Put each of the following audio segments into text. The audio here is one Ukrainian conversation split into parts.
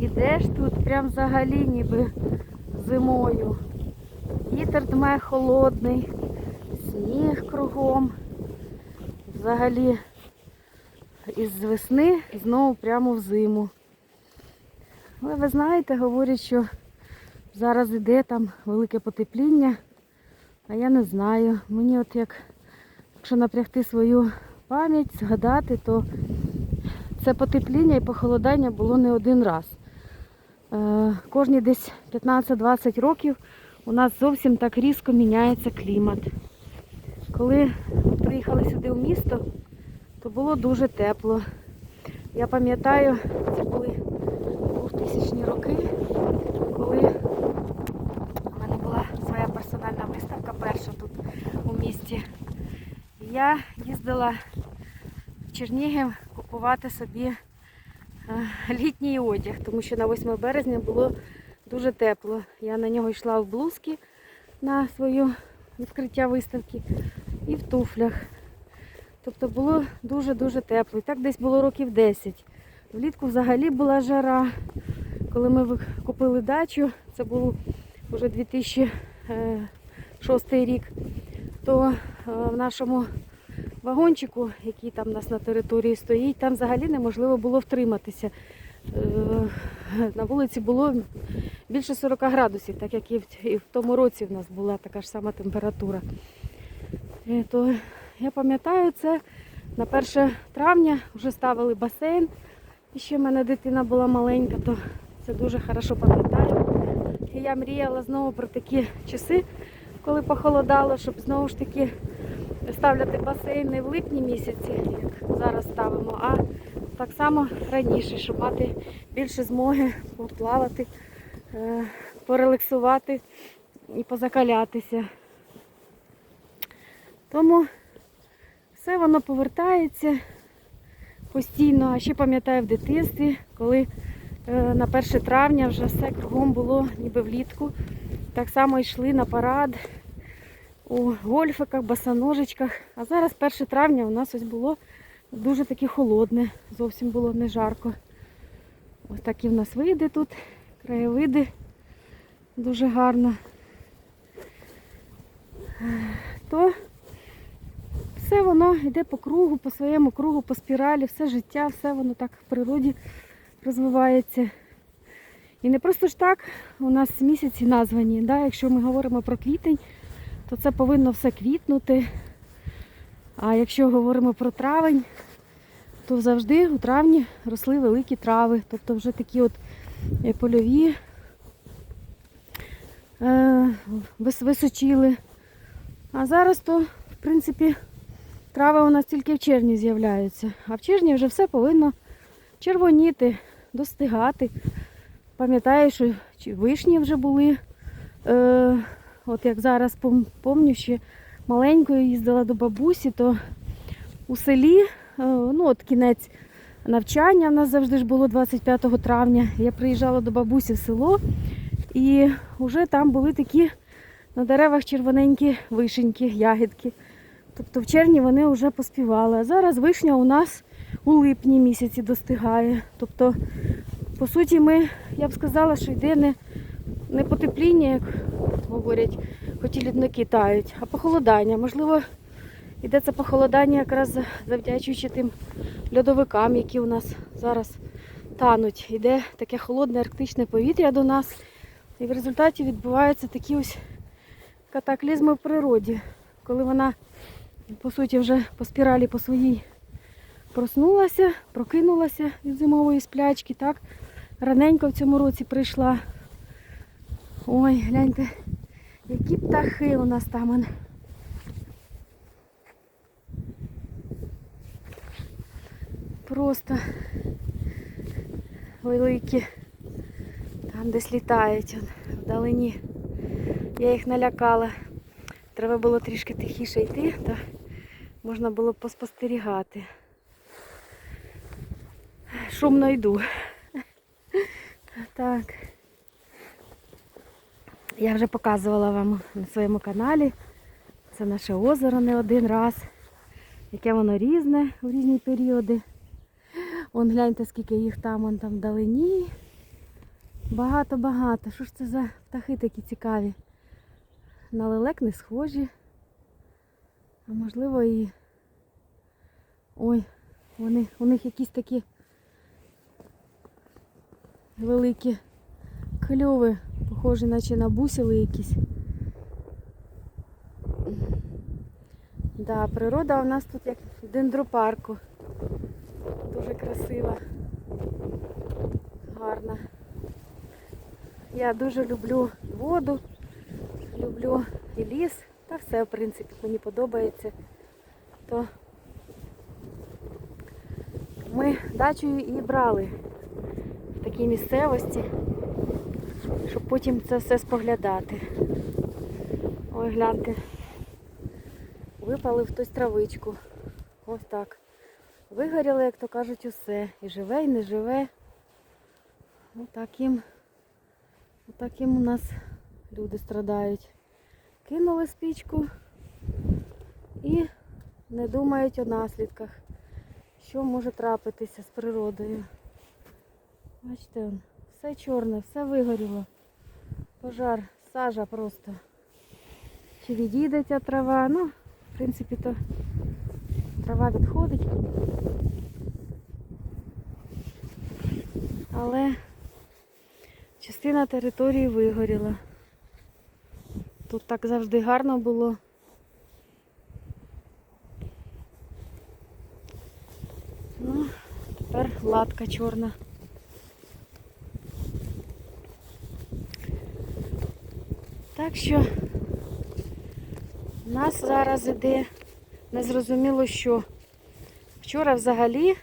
Ідеш тут прям взагалі ніби зимою. Вітер дме холодний, сніг кругом. Взагалі із весни знову прямо в зиму. Але ви знаєте, говорять, що зараз іде там велике потепління, а я не знаю. Мені от як, якщо напрягти свою пам'ять, згадати, то це потепління і похолодання було не один раз. Е, Кожні десь 15-20 років у нас зовсім так різко міняється клімат. Коли приїхали сюди в місто, то було дуже тепло. Я пам'ятаю, це були 2000 роки, коли у мене була своя персональна виставка перша тут у місті. Я їздила в Чернігів купувати собі літній одяг, тому що на 8 березня було дуже тепло. Я на нього йшла в блузки на свою відкриття виставки і в туфлях. Тобто було дуже-дуже тепло. І так десь було років 10. Влітку взагалі була жара. Коли ми купили дачу, це був вже 2006 рік, то е, в нашому вагончику, який там у нас на території стоїть, там взагалі неможливо було втриматися. Е, На вулиці було більше 40 градусів, так як і в, тому році в нас була така ж сама температура. Е, То я пам'ятаю це на 1 травня вже ставили басейн. І ще в мене дитина була маленька, то це дуже хорошо пам'ятаю. І я мріяла знову про такі часи, коли похолодало, щоб знову ж таки ставляти басейн не в липні місяці, як зараз ставимо, а так само раніше, щоб мати більше змоги поплавати, е, порелаксувати і позакалятися. Тому все воно повертається постійно. А ще пам'ятаю в дитинстві, коли е, на 1 травня вже все кругом було ніби влітку. Так само йшли на парад у гольфиках, басаножечках. А зараз 1 травня у нас ось було дуже таке холодне, зовсім було не жарко. Ось такі в нас види тут, краєвиди дуже гарно. То все воно йде по кругу, по своєму кругу, по спіралі, все життя, все воно так в природі розвивається. І не просто ж так у нас місяці названі. Да? Якщо ми говоримо про квітень, то це повинно все квітнути. А якщо говоримо про травень, то завжди у травні росли великі трави. Тобто вже такі от е, польові е, височили. А зараз то, в принципі, трави у нас тільки в червні з'являються. А в червні вже все повинно червоніти, достигати. Пам'ятаю, що вишні вже були. От як зараз помню, ще маленькою їздила до бабусі, то у селі, е, ну от кінець навчання в нас завжди ж було 25 травня. Я приїжджала до бабусі в село і вже там були такі на деревах червоненькі вишеньки, ягідки. Тобто в червні вони вже поспівали. А зараз вишня у нас у липні місяці достигає. Тобто, по суті, ми, я б сказала, що йде не, не потепління, як говорять, хоч і лідники тають, а похолодання. Можливо, йде це похолодання якраз завдячуючи тим льодовикам, які у нас зараз тануть. Йде таке холодне арктичне повітря до нас. І в результаті відбуваються такі ось катаклізми в природі, коли вона, по суті, вже по спіралі по своїй проснулася, прокинулася від зимової сплячки, так? Раненько в цьому році прийшла. Ой, гляньте, які птахи у нас там. Просто великі. Там десь літають вдалині. Я їх налякала. Треба було трішки тихіше йти, то можна було поспостерігати. Шумно йду. Так. Я вже показувала вам на своєму каналі. Це наше озеро не один раз. Яке воно різне в різні періоди. Вон гляньте, скільки їх там, вон там вдалині. Багато-багато. Що ж це за птахи такі цікаві? На лелек не схожі. А можливо і. Ой, вони, у них якісь такі великі кльови, похожі наче на бусили якісь. Да, природа у нас тут як в дендропарку. Дуже красива, гарна. Я дуже люблю воду, люблю і ліс, та все, в принципі, мені подобається. То ми дачею і брали в такій місцевості, потім це все споглядати. Ой, гляньте, випали хтось травичку. Ось так. Вигоріло, як то кажуть, усе. І живе, і не живе. Отаким, отаким у нас люди страдають. Кинули спічку і не думають о наслідках, що може трапитися з природою. Бачите, все чорне, все вигоріло. Пожар, сажа просто. Чи відійде ця трава? Ну, в принципі, то трава відходить. Але частина території вигоріла. Тут так завжди гарно було. Ну, тепер латка чорна. Так що у нас зараз іде незрозуміло що. Вчора взагалі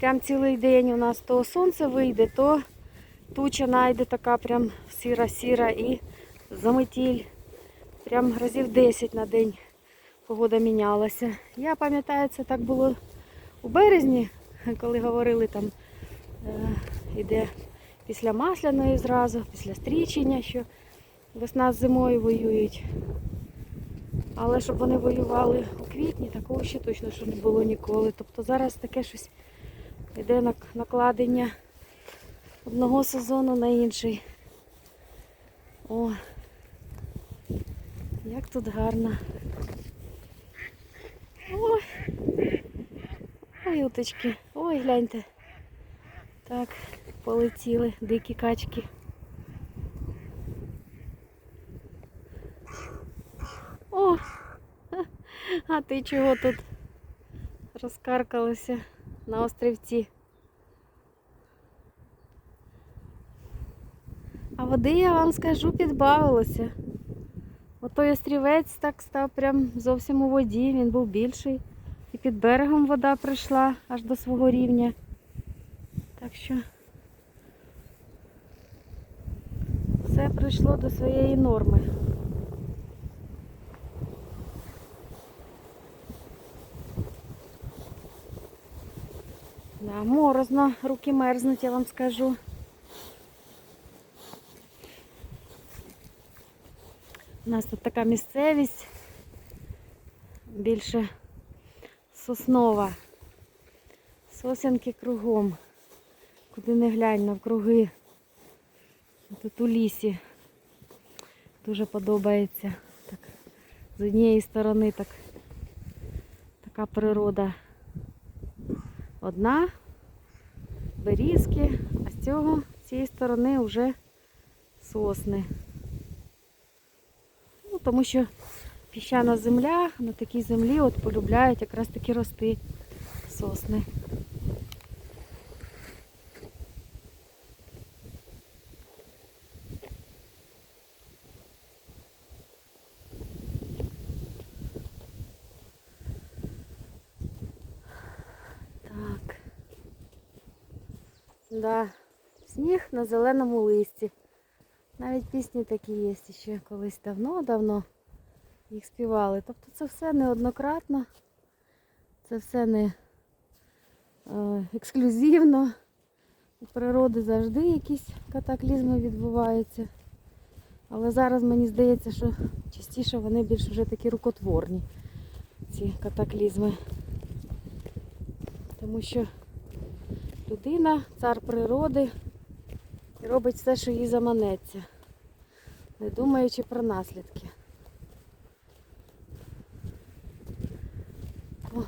прям цілий день у нас то сонце вийде, то туча найде така прям сіра-сіра і заметіль. Прям разів 10 на день погода мінялася. Я пам'ятаю, це так було у березні, коли говорили там е, іде після масляної зразу, після стрічення, що весна з зимою воюють. Але щоб вони воювали у квітні, такого ще точно що не було ніколи. Тобто зараз таке щось йде нак- накладення одного сезону на інший. О, як тут гарно. Ой, ой, уточки. Ой, гляньте. Так, полетіли дикі качки. О, а ти чого тут розкаркалася на острівці? А води, я вам скажу, підбавилося. Отой острівець так став прям зовсім у воді, він був більший. І під берегом вода прийшла аж до свого рівня. Так що все прийшло до своєї норми. Морозно, руки мерзнуть, я вам скажу. У нас тут така місцевість, більше соснова. Сосенки кругом. Куди не глянь навкруги. Тут у лісі. Дуже подобається. Так, з однієї сторони так, така природа одна, берізки, а з цього, з цієї сторони вже сосни. Ну, тому що піщана земля, на такій землі от полюбляють якраз таки рости сосни. Так. Да. Сніг на зеленому листі. Навіть пісні такі є ще колись давно-давно їх співали. Тобто це все неоднократно, це все не е, ексклюзивно. У природи завжди якісь катаклізми відбуваються. Але зараз мені здається, що частіше вони більш вже такі рукотворні, ці катаклізми. Тому що людина, цар природи, і робить все, що їй заманеться, не думаючи про наслідки. О.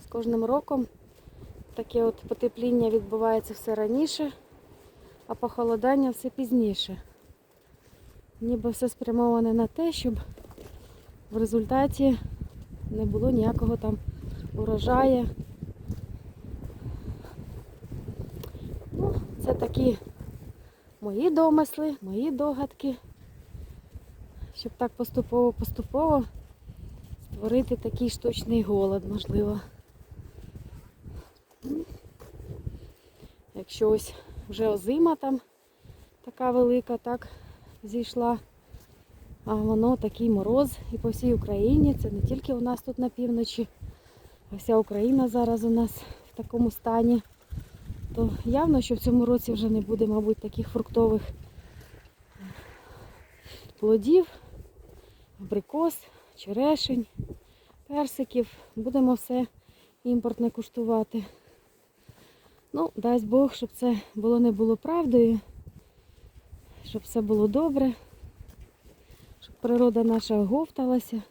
З кожним роком таке от потепління відбувається все раніше, а похолодання все пізніше. Ніби все спрямоване на те, щоб в результаті не було ніякого там урожаю. Ну, це такі мої домисли, мої догадки, щоб так поступово-поступово створити такий штучний голод, можливо. Якщо ось вже озима там така велика, так зійшла, а воно такий мороз і по всій Україні. Це не тільки у нас тут на півночі, а вся Україна зараз у нас в такому стані. То явно, що в цьому році вже не буде, мабуть, таких фруктових плодів, абрикос, черешень, персиків. Будемо все імпортне куштувати. Ну, дасть Бог, щоб це було не було правдою, щоб все було добре, щоб природа наша оговталася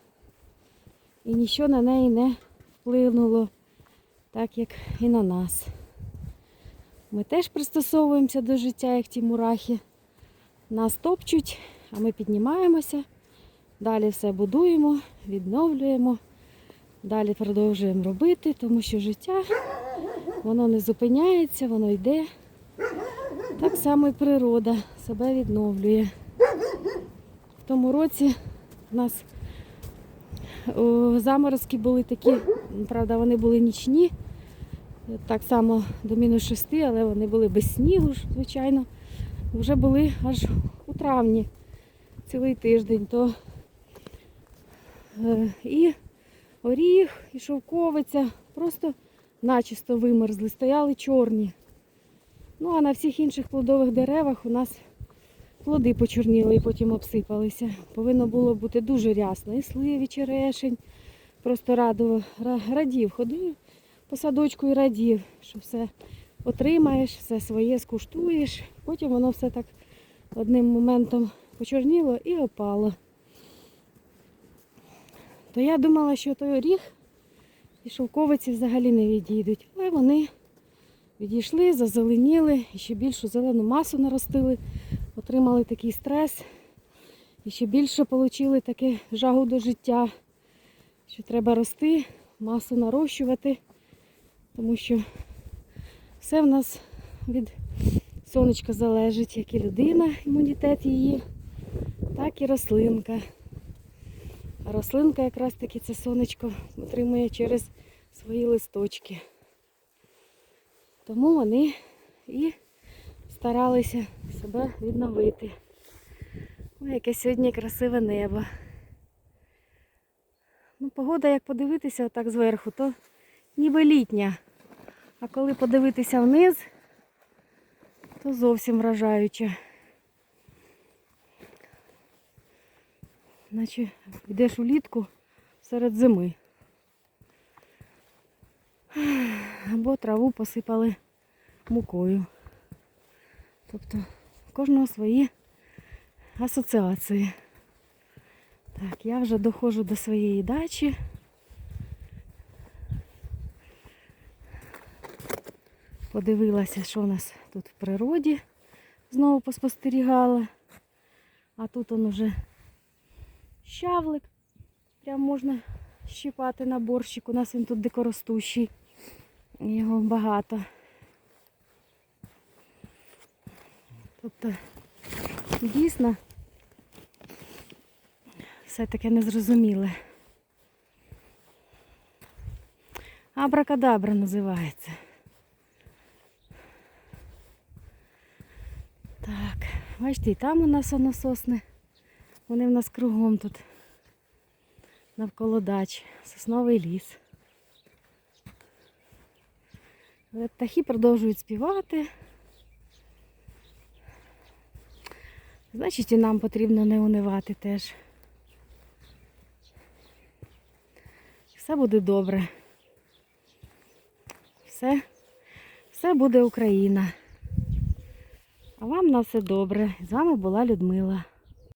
і нічого на неї не вплинуло, так як і на нас. Ми теж пристосовуємося до життя, як ті мурахи. Нас топчуть, а ми піднімаємося, далі все будуємо, відновлюємо, далі продовжуємо робити, тому що життя воно не зупиняється, воно йде. Так само і природа себе відновлює. В тому році у нас заморозки були такі, правда, вони були нічні, так само до мінус 6, але вони були без снігу, звичайно. Вже були аж у травні цілий тиждень. То е, і оріг, і шовковиця просто начисто вимерзли, стояли чорні. Ну а на всіх інших плодових деревах у нас плоди почорніли і потім обсипалися. Повинно було бути дуже рясно. І сливі, черешень. Просто радував, радів, ходив по садочку і радів, що все отримаєш, все своє скуштуєш. Потім воно все так одним моментом почорніло і опало. То я думала, що той оріг і шовковиці взагалі не відійдуть. Але вони відійшли, зазеленіли, і ще більшу зелену масу наростили, отримали такий стрес. І ще більше отримали таке жагу до життя, що треба рости, масу нарощувати, тому що все в нас від сонечка залежить, як і людина, імунітет її, так і рослинка. А рослинка якраз таки це сонечко отримує через свої листочки. Тому вони і старалися себе відновити. Ой, яке сьогодні красиве небо. Ну, погода, як подивитися отак зверху, то ніби літня. А коли подивитися вниз, то зовсім вражаюче. Наче йдеш улітку серед зими. Або траву посипали мукою. Тобто кожного свої асоціації. Так, я вже доходжу до своєї дачі. Подивилася, що у нас тут в природі. Знову поспостерігала. А тут он уже щавлик. Прям можна щипати на борщик. У нас він тут дикоростущий. Його багато. Тобто дійсно все таке незрозуміле. Абракадабра називається. Так, бачите, і там у нас воно сосни. Вони в нас кругом тут. Навколо дач. Сосновий ліс. Але птахи продовжують співати. Значить, і нам потрібно не унивати теж. Все буде добре. Все, все буде Україна. А вам на все добре. З вами була Людмила.